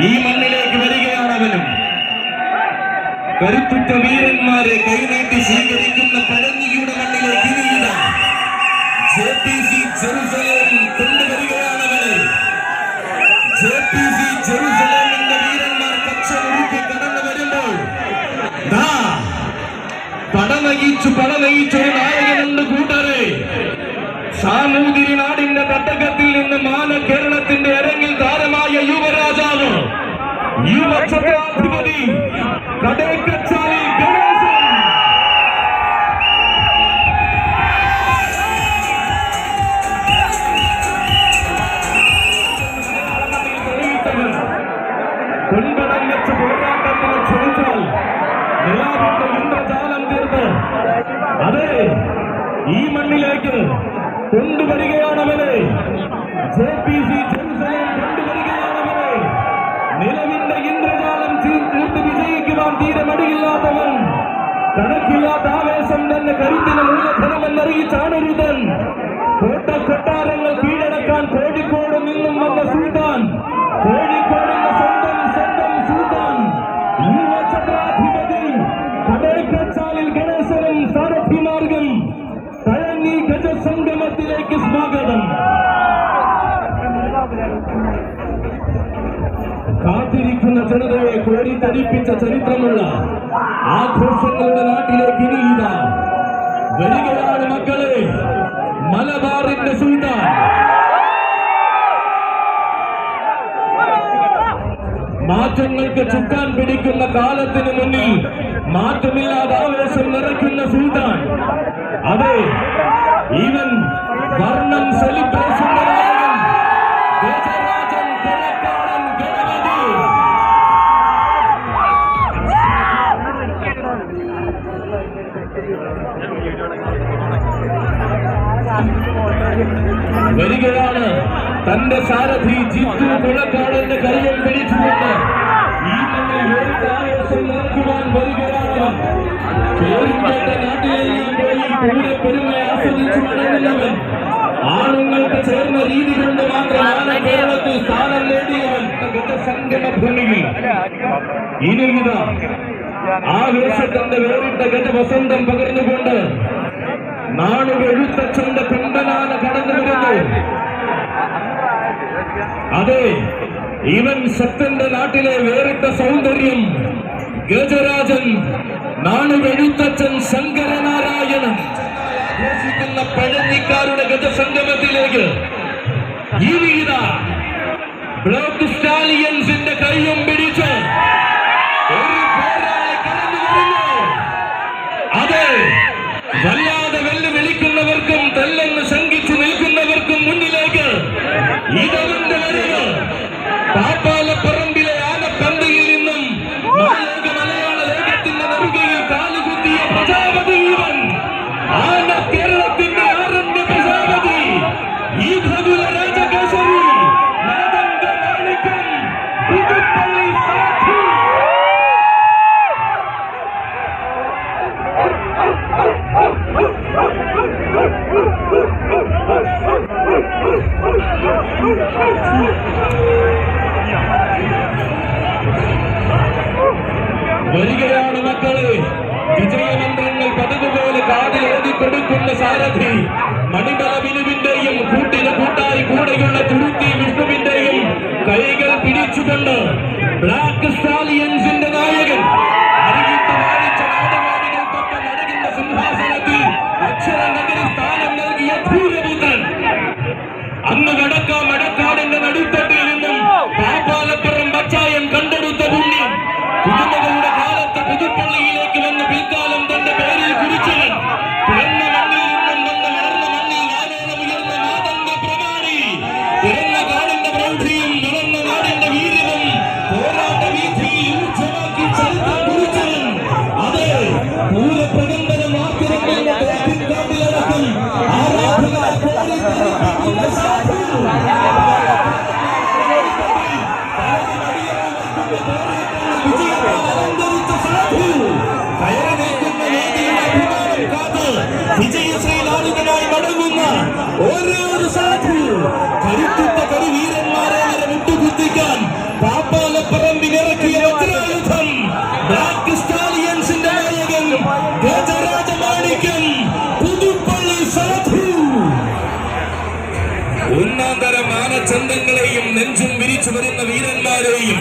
ഈ മണ്ണിലേക്ക് വരികയാണ് അവനും. കരുത്തുറ്റ വീരന്മാരെ കൈനീട്ടി സ്വീകരിക്കുന്ന പഴഞ്ഞിയുടെ മണ്ണിലേക്ക് ഇനിയില്ല ജെ പി സി കടന്നു കൂട്ടരെ. സാമൂതിരി നാടിന്റെ തട്ടകത്തിൽ നിന്ന് മാന കേരളത്തിന്റെ അരങ്ങിൽ യുവരാജാവ് യുവചക്രാധിപതി കടേക്കച്ചാലി ഗണേശൻ. പൊൻപടം വെച്ച് പോരാട്ടത്തിന് ക്ഷണിച്ചാൽ നിലാവിന്റെ ഇന്ദ്രജാലം തീർത്ത്. അതെ ഈ മണ്ണിലേക്ക് കൊണ്ടുവരികയാണവനെ ജെ പി സി കൊണ്ടുവരികയാണവനെ നിലവിന്റെ ഇന്ദ്രജാലം തീർ- തീർത്ത് വിജയിക്കുവാൻ തീരെ മടിയില്ലാത്തവൻ കണക്കില്ലാത്ത ആവേശം തന്നെ കരുത്തിന് മൂലധനമെന്നറിയിച്ചാണ് ഒരുതൻ കോട്ട കൊട്ടാരങ്ങൾ കീഴടക്കാൻ കോഴിക്കോട് നിന്നും വന്ന സുൽത്താൻ കോഴിക്കോടിന്റെ സ്വന്തം സ്വന്തം സുൽത്താൻ. യുവചക്രാധിപതി കടൽക്കച്ചാലിൽ ഗണേശനും സാരഥിമാർഗം പഴഞ്ഞി ഗജസംഗമത്തിലേക്ക് സ്വാഗതം. കാത്തിരിക്കുന്ന ജനതയെ കോരിത്തരിപ്പിച്ച ചരിത്രമുള്ള ആഘോഷങ്ങളുടെ നാട്ടിലേക്ക് ഇനിയിതാ വരികയാണ് മക്കളെ മലബാറിന്റെ സുൽത്താൻ. മാറ്റങ്ങൾക്ക് ചുക്കാൻ പിടിക്കുന്ന കാലത്തിന് മുന്നിൽ മാറ്റമില്ലാതെ ആവേശം നിറയ്ക്കുന്ന സുൽത്താൻ. അതെ ഈവൻ വർണം സെലിബ്രേഷന്റെ തന്റെ സാരഥി ജിത്തു കുളക്കാടന്റെ കയ്യിൽ പിടിച്ചുകൊണ്ട് ഈ ആവേശം നിറയ്ക്കുവാൻ വരികയാണ് പേരുംപേട്ട നാട്ടിലെല്ലാം പോയി പെരുമ ആസ്വദിച്ചു മടങ്ങുന്നവൻ. ആണുങ്ങൾക്ക് ചേർന്ന രീതി കൊണ്ട് മാത്രമാണ് കേരളത്തിൽ സ്ഥാനം നേടിയവൻ. ഗജസംഗമ ഭൂമിയിൽ. ഇനിയിതാ ആവേശത്തിന്റെ വേറിട്ട ഗജവസന്തം പകർന്നുകൊണ്ട് നാടുക എഴുത്തച്ഛന്റെ പെണ്ടനാന കടന്നു വരുന്നു അതെ ഇവൻ സത്യന്റെ നാട്ടിലെ വേറിട്ട സൗന്ദര്യം ഗജരാജൻ നാണുവെഴുത്തച്ഛൻ ശങ്കരനാരായണൻ ഘോഷിക്കുന്ന പഴഞ്ഞിക്കാരുടെ ഗജസംഗമത്തിലേക്ക്. ഇനിയിത ബ്ലോക്ക് സ്റ്റാലിയൻസിന്റെ കൈയും ഓരോ സാധ്യതയും കരുത്തുറ്റ കരുവീരന്മാരെ വിട്ടുകുത്തിക്കാൻ പാപ്പാലപ്പറമ്പിനിറക്കിയ വജ്രായുധം ബ്ലാക്ക് സ്റ്റാലിയൻസിന്റെ നായകൻ ഗജരാജ മാണിക്യം പുതുപ്പള്ളി സാധു. ഒന്നാം മാനചന്ദങ്ങളെയും നെഞ്ചും വിരിച്ചു വരുന്ന വീരന്മാരെയും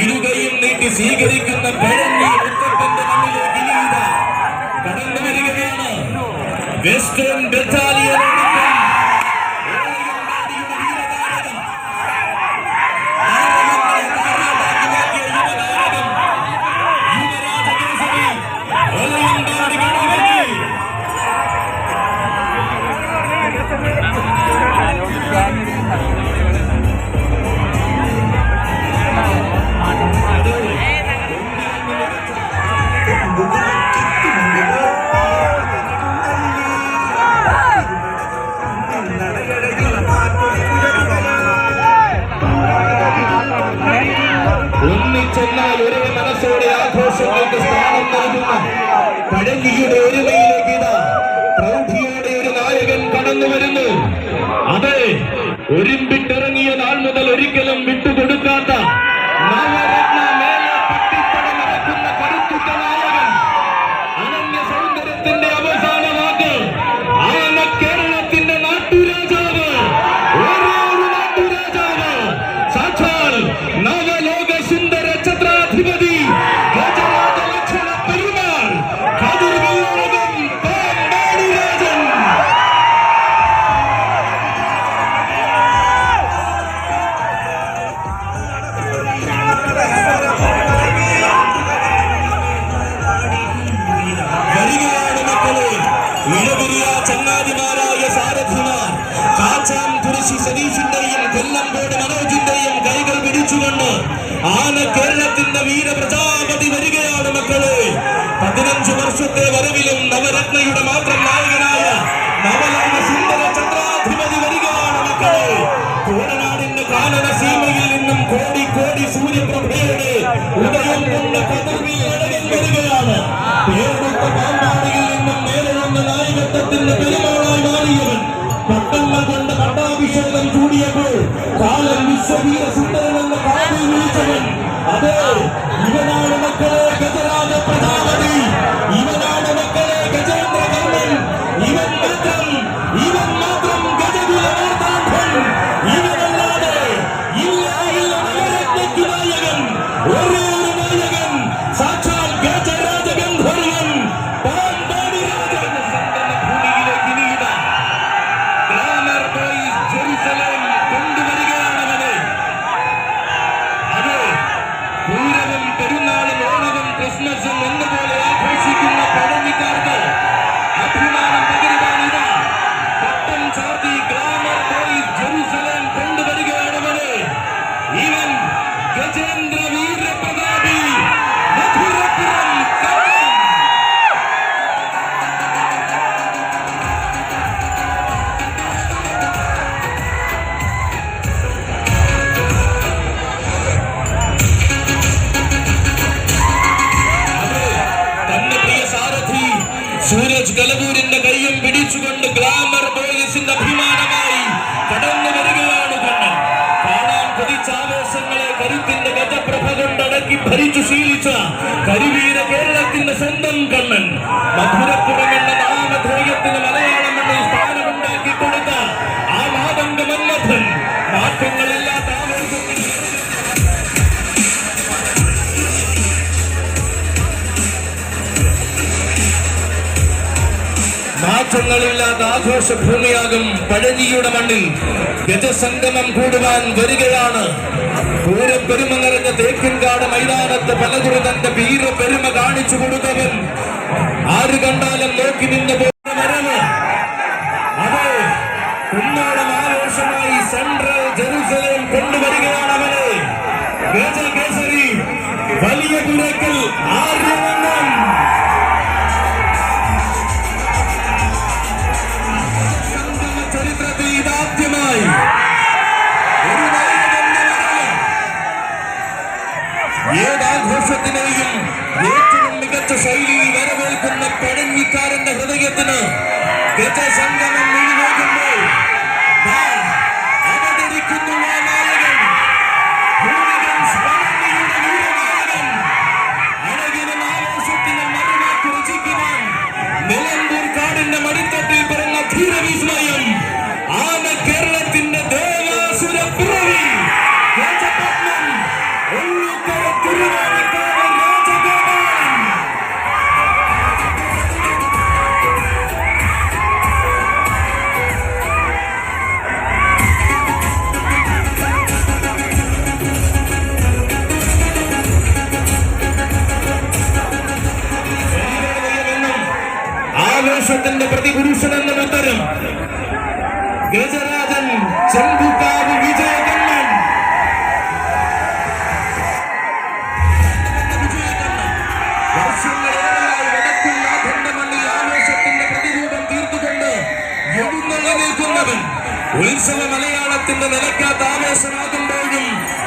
ഇരുകയും നീട്ടി സ്വീകരിക്കുന്ന പഴഞ്ഞി മുത്തപ്പന്റെ മണ്ണിലേക്ക് കടന്നു വരികയാണ്. വെസ്റ്റേൺ ബെറ്റാലിയൻ പതിനഞ്ചു വർഷത്തെ വരവിലും നവരത്നയുടെ മാത്രം നായകനായ നവലോക സുന്ദര ചന്ദ്രാധിപതി വരികയാണ് മക്കളെ. കോടനാടിന്റെ കാനന സീമയിൽ നിന്നും കോടി കോടി സൂര്യപ്രഭയുടെ ഉദയം കൊണ്ട് കതിർവിൽ അഴകൻ വരികയാണ്. പാമ്പാടിയിൽ നിന്നും നേരിടുന്ന നായകത്വത്തിന്റെ പെരുമാളായി മാറിയവൻ പട്ടങ്ങൾ കൊണ്ട് പട്ടാഭിഷേകം കൂടിയപ്പോൾ കാലം വിശ്വവീര സുന്ദരൻ എന്ന കാതിൽ വിളിച്ചവൻ. അതെ ഇവനാണ് മക്കളെ. സൂരജ് കൈയും പിടിച്ചുകൊണ്ട് ഗ്ലാമർ ബോയ്സിന്റെ അഭിമാനമായി കടന്നു വരികയാണ് കണ്ണൻ. കാണാൻ കൊതിച്ചാവേശങ്ങളെ കരുത്തിന്റെ ഗജപ്രഭ കൊണ്ടടക്കി ഭരിച്ചു ശീലിച്ച കരുവീര കേരളത്തിന്റെ സ്വന്തം കണ്ണൻ. മധുരപ്പുറം മാറ്റങ്ങളില്ലാത്ത ആഘോഷഭൂമിയാകും പഴനിയുടെ മണ്ണിൽ. ഗജസംഗമം കൂടുവാൻ വരികയാണ്. പൂരപ്പെരുമ നിറഞ്ഞ തേക്കിൻകാട് മൈതാനത്ത് പലതുറ തന്റെ വീര പെരുമ കാണിച്ചു കൊടുത്തവൻ. ആര് കണ്ടാലും നോക്കി നിന്ന് വരവ് അതെ കുന്നോളം ആഘോഷമായി സെൻട്രൽ ജെറുസലേം കൊണ്ടുവരികയാണ് അവനെ. ഗജ കേസരി വലിയ പുരക്കൽ ആര്യവന്നം ഏതാഘോഷത്തിനെയും ഏറ്റവും മികച്ച ശൈലിയിൽ വരവേൽക്കുന്ന പഴഞ്ഞിക്കാരന്റെ ഹൃദയത്തിന് ഗജസംഗമം മിഴിവേകുമ്പോൾ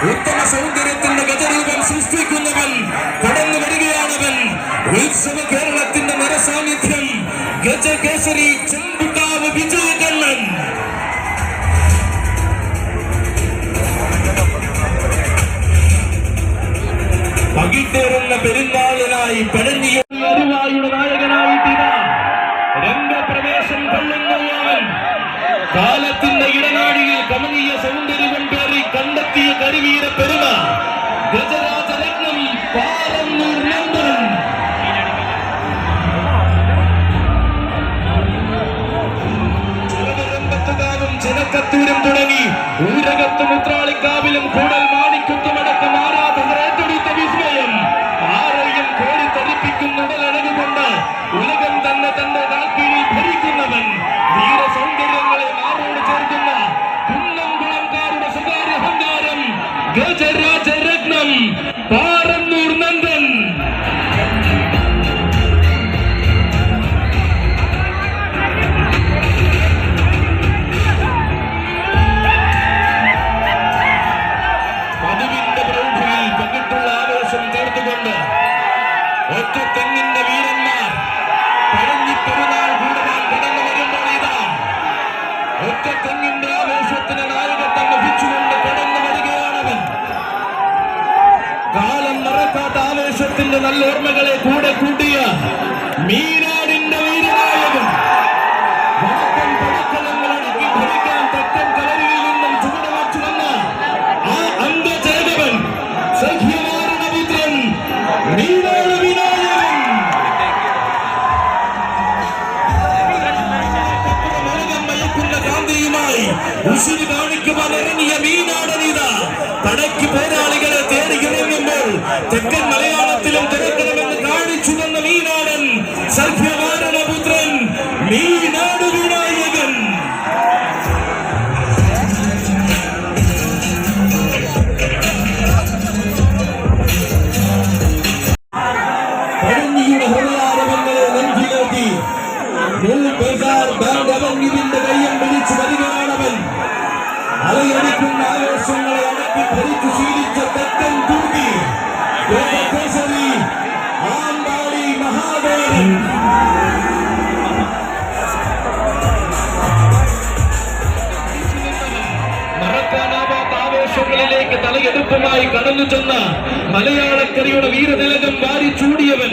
ഉത്തമ സൗന്ദര്യത്തിന്റെ ഗജരൂപം സൃഷ്ടിക്കുന്നവൻ കടന്നു വരികയാണവൻ. ഉത്സവ കേരളത്തിന്റെ മരസാന്നിധ്യം ഗജകേസരി ചെമ്പുകാവ് വിജയകണ്ണൻ. പകിട്ടേറുന്ന പെരുന്നാളിനായി പഴഞ്ഞിയ മക്കാവിലും കൂടൽ നല്ല ഓർമ്മകളെ കൂടെ കൂട്ടിയ മീന അവൻ കയ്യം പിടിച്ചു വരികയാണവൻ. അലയടിക്കുന്ന ആവേശങ്ങളെ അടക്കി ഭരിച്ചു ശീലിച്ച തെക്കൻ തുർക്കി. കേസരി ആമ്പാടി മഹാദേവൻ. തലയെടുപ്പുമായി കടന്നു ചെന്ന മലയാളക്കരയുടെ വീരതിലകം വാരി ചൂടിയവൻ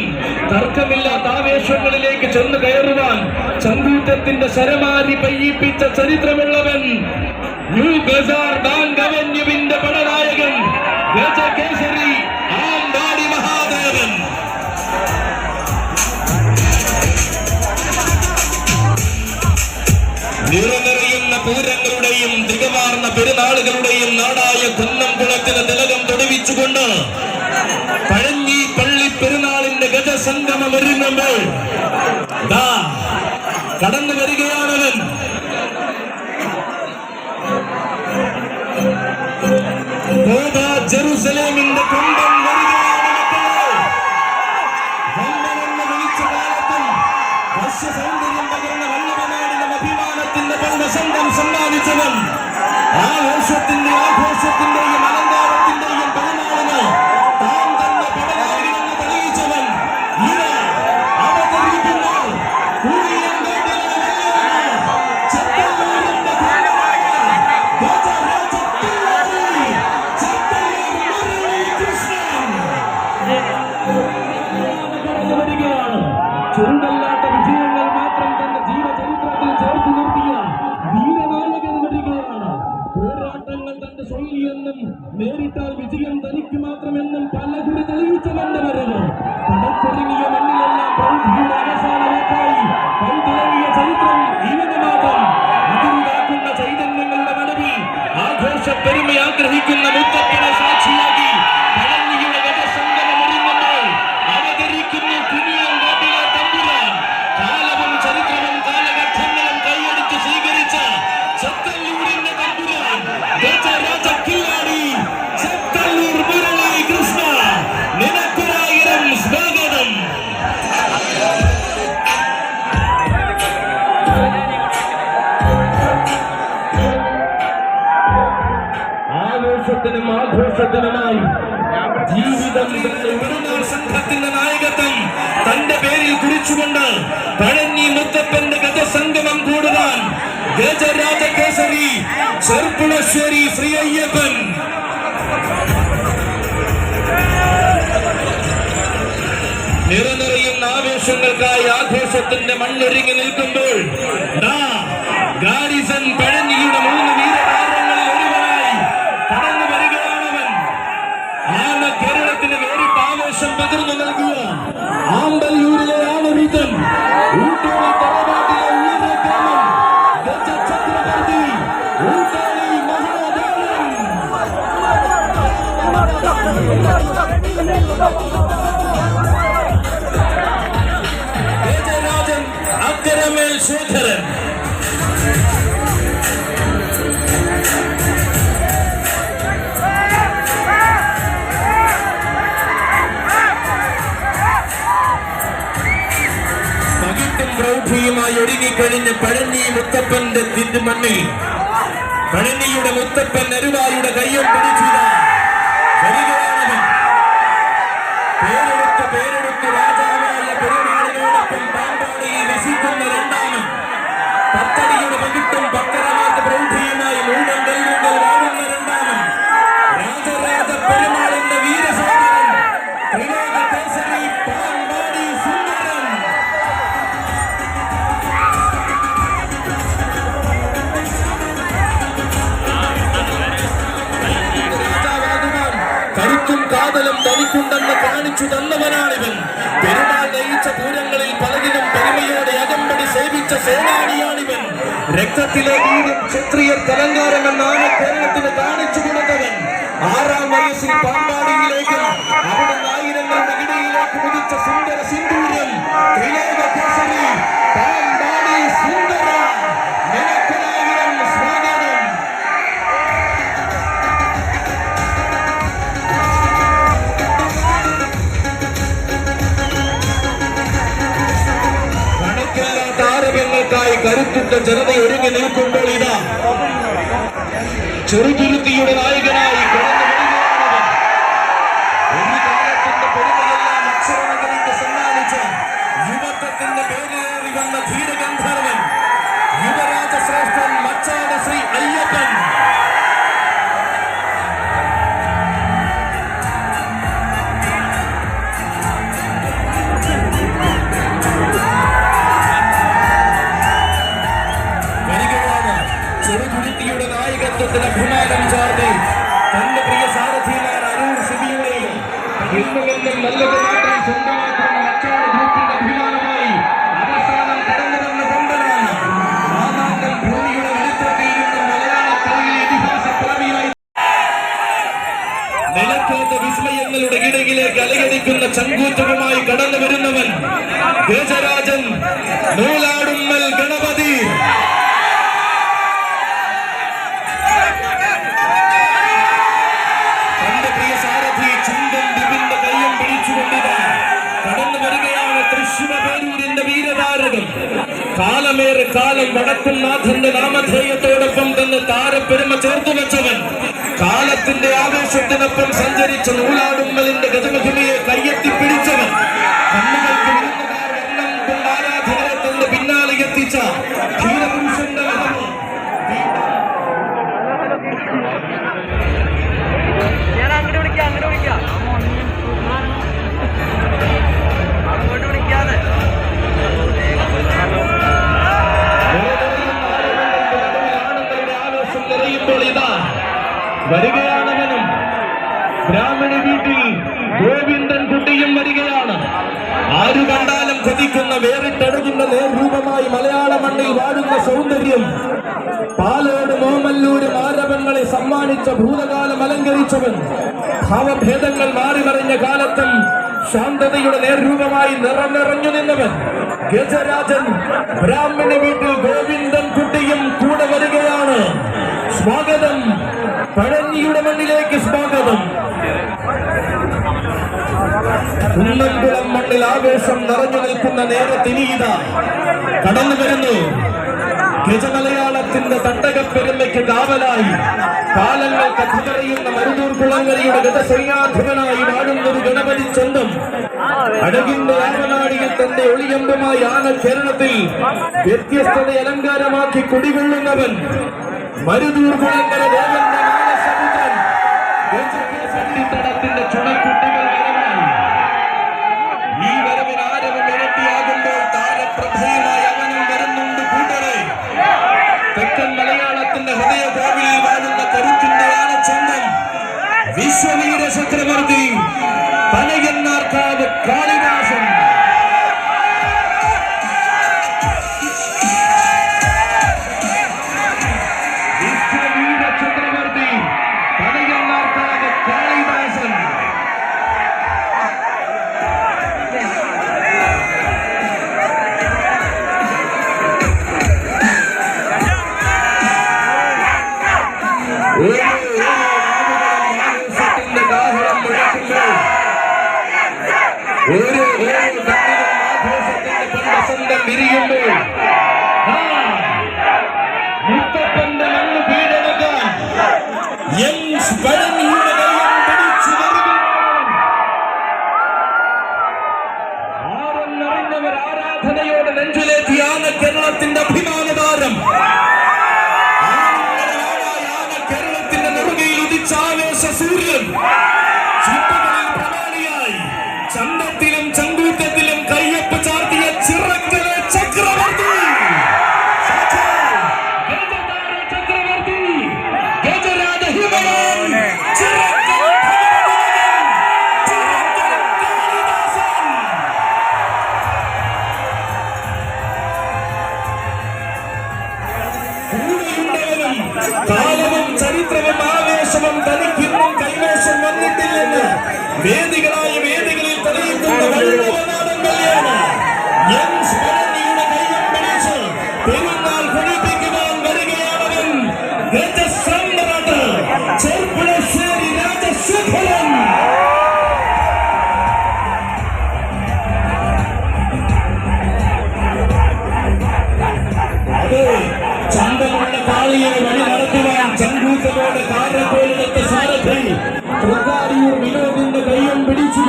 തർക്കമില്ലാത്ത ആവേശങ്ങളിലേക്ക് ചെന്ന് കയറുവാൻ ചങ്കൂറ്റത്തിന്റെ ശരമാരി പയ്യിപ്പിച്ച ചരിത്രമുള്ളവൻ ന്യൂ ബസാർ ബാങ്ക് അവന്യുവിന്റെ പടനായകൻ കേസരി മഹാദേവൻ. പൂരങ്ങളുടെയും തികമാർന്ന പെരുന്നാളുകളുടെയും சந்தன விருந்தங்கள் தான் ആഘോഷത്തിനുമായി ജീവിതം സംഘത്തിന്റെ നായകത്വം തന്റെ പേരിൽ കുറിച്ചുകൊണ്ട് പഴഞ്ഞി മുത്തപ്പന്റെ ഗജസംഗമം കൂടുവാൻ ഗജരാജകേസരി ചെർപ്പുളശ്ശേരി ശ്രീ അയ്യപ്പൻ നിറനിറയുന്ന ആവേശങ്ങൾക്കായി ആഘോഷത്തിന്റെ മണ്ണൊരുങ്ങി നിൽക്കുമ്പോൾ ഗാരിസൺ അക്കരമേൽ ശേഖരൻ പകിട്ടും പ്രൗഢിയുമായി ഒരുങ്ങിക്കഴിഞ്ഞ പഴഞ്ഞി മുത്തപ്പന്റെ തിരുമണ്ണിൽ. പഴഞ്ഞിയുടെ മുത്തപ്പൻ അരുവായുടെ കയ്യം പിടിച്ചിതാ കാണിച്ചു തന്നവനാണിവൻ. പെരുമാൾ നയിച്ച പൂരങ്ങളിൽ പലതിനും പെരുമയോടെ അകമ്പടി സേവിച്ച സേനാനിയാണിവൻ. രക്തത്തിലെ വീര്യം ക്ഷത്രിയർ കലങ്കാരമെന്നാണ് കേരളത്തിന് കാണിച്ചു കൊടുത്തവൻ. ആറാം വയസ്സിൽ പാമ്പാടിയിലേക്കും ആരവങ്ങൾക്കായി കരുത്തുറ്റ ജനത ഒരുങ്ങി നിൽക്കുമ്പോൾ ഇതാ ചെറുതുരുത്തിയുടെ നായകനായി വീരതാരകം കാലമേറെ കാലം വടക്കുംനാഥന്റെ നാമധേയത്തോടൊപ്പം തന്നെ താരപ്പെരുമ ചേർത്തു വെച്ചവൻ. കാലത്തിന്റെ ആവേശത്തിനൊപ്പം സഞ്ചരിച്ച നൂലാടുമ്പലിന്റെ ഗജമഹിമയെ കയ്യെത്തി വരികയാണവനും ബ്രാഹ്മണ വീട്ടിൽ ഗോവിന്ദൻ കുട്ടിയും വരികയാണ്. ആര് കണ്ടാലും കൊതിക്കുന്ന വേറിട്ടഴകുന്ന നേർരൂപമായി മലയാള മണ്ണിൽ വാഴുന്ന സൗന്ദര്യം പാലോട് മോമല്ലൂര് മാരവങ്ങളെ സമ്മാനിച്ച ഭൂതകാലം അലങ്കരിച്ചവൻ ഭാവഭേദങ്ങൾ മാറി മറിഞ്ഞ കാലത്തും ശാന്തതയുടെ നേർരൂപമായി നിറഞ്ഞിറഞ്ഞു നിന്നവൻ ഗജരാജൻ ബ്രാഹ്മണ വീട്ടിൽ ഗോവിന്ദൻ കുട്ടിയും കൂടെ വരികയാണ്. സ്വാഗതം. പഴഞ്ഞിയുടെ മണ്ണിലേക്ക് സ്വാഗതം. കുന്നംകുളം മണ്ണിൽ ആവേശം നിറഞ്ഞു നിൽക്കുന്ന നേരത്തിനീത കടന്നു വരുന്നു. ഗജമലയാളത്തിന്റെ തട്ടകപ്പെരുമയ്ക്ക് കാവലായി. കാലങ്ങൾ കഥകറിയുന്ന പറയുന്ന മരുതൂർ കുളങ്ങരയുടെ ഗജസൈനാധിപനായി വാഴുന്ന ഒരു ഗണപതി സ്വന്തം. അഴകിന്റെ ആവനാടിയിൽ തന്റെ ഒളിയമ്പുമായി ആന കേരളത്തിൽ വ്യത്യസ്തത അലങ്കാരമാക്കി കുടികൊള്ളുന്നവൻ മരുതൂർ കുളങ്ങര ദേവന്റെ മാനസമുദ്രൻ ഗജകേസരിത്തടത്തിന്റെ ചുണക്കുട്ടികൾ വരവായി ഈ വരവിന് ആരവം ഇരട്ടിയാകുമ്പോൾ താരപ്രഭയുമായി അവനും വരുന്നുണ്ട് കൂട്ടരെ. തെക്കൻ മലയാളത്തിന്റെ ഹൃദയ കോവിലിൽ കരുത്തിന്റെ ആനച്ചന്തം. വിശ്വവീര ചക്രവർത്തി പനയന്നാർക്കാവ് ഓരോ ഓരോ കണ്ണിലും ആഘോഷത്തിന്റെ പണ്ടസന്തം വിരിയുമ്പോൾ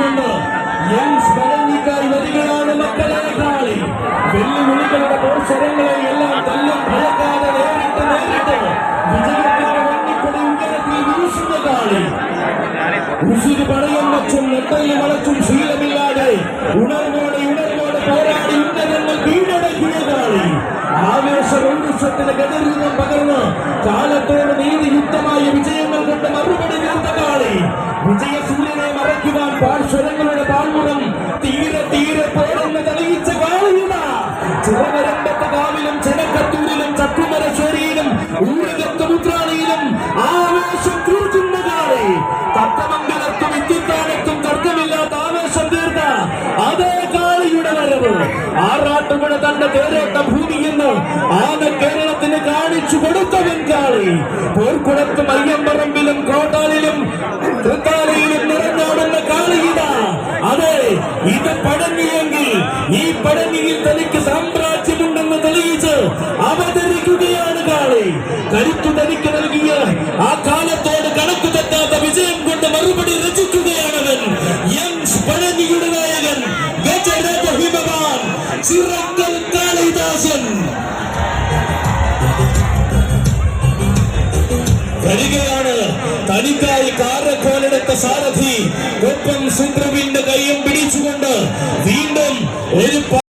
പിടിച്ചുകൊണ്ട് യങ്സ് ഭരണിക്കായി വരികളാണ് മക്കളെ കാളി. വെല്ലുവിളികളുടെ പോഷകങ്ങളെ എല്ലാം തല്ലും ഭയക്കാതെ നേരിട്ട് നേരിട്ട് വിജയത്തിന്റെ വന്നിക്കൊടി ഉയരത്തിൽ വീശുന്ന കാളി. ഉസിര് പടയം വച്ചും നെട്ടയിൽ വളച്ചും ശീലമില്ലാതെ ഉണർവോടെ ഉണർവോടെ പോരാടി ഉന്നതങ്ങൾ കീഴടക്കിയ കാളി. ആവേശ വൈരുഷ്യത്തിന് ഗതരൂപം പകർന്ന് കാലത്തോട് നീതിയുക്തമായ വിജയങ്ങൾ കൊണ്ട് മറുപടി തീർത്ത കാളി. വിജയസൂര്യനെ മറയ്ക്കുവാൻ പാഴ്ശ്വരങ്ങളുടെ പാൽമുടം തീരെ തീരെ പോരെന്ന് തെളിയിച്ച് കാളിയുട ചിറവരമ്പത്തെ കാവിലും ചെനക്കത്തൂരിലും ചക്കുമരശ്ശേരിയിലും ഊരകത്തുമുത്രാണിയിലും ആവേശം തീർക്കുന്ന കാളി. തത്തമംഗലത്തും ഇത്തിത്താനത്തും തർക്കമില്ലാത്ത ആവേശം തീർത്ത അതേ കാളിയുടെ വരവ്. ആറാട്ടുപുഴ തന്റെ തേരോട്ട ഭൂമിയെന്ന് ആന കേരളത്തിന് കാണിച്ചു കൊടുത്തവൻ കാളി. പോർക്കുളത്തും അയ്യമ്പറമ്പിലും കോട്ടാലിലും തൃത്താലയിലും നിറഞ്ഞാടുന്ന കാളിയിത അതെ ഇത് ഈ പഴനിയിൽ തനിക്ക് സാമ്രാജ്യമുണ്ടെന്ന് തെളിയിച്ച് അവതരിക്കുകയാണ് കാളി. കരുത്തു തനിക്ക് തനിക്കായി കാറക്കോലെടുത്ത സാരഥി. ഒപ്പം സുബ്രുവിന്റെ കൈയും പിടിച്ചുകൊണ്ട് വീണ്ടും ഒരു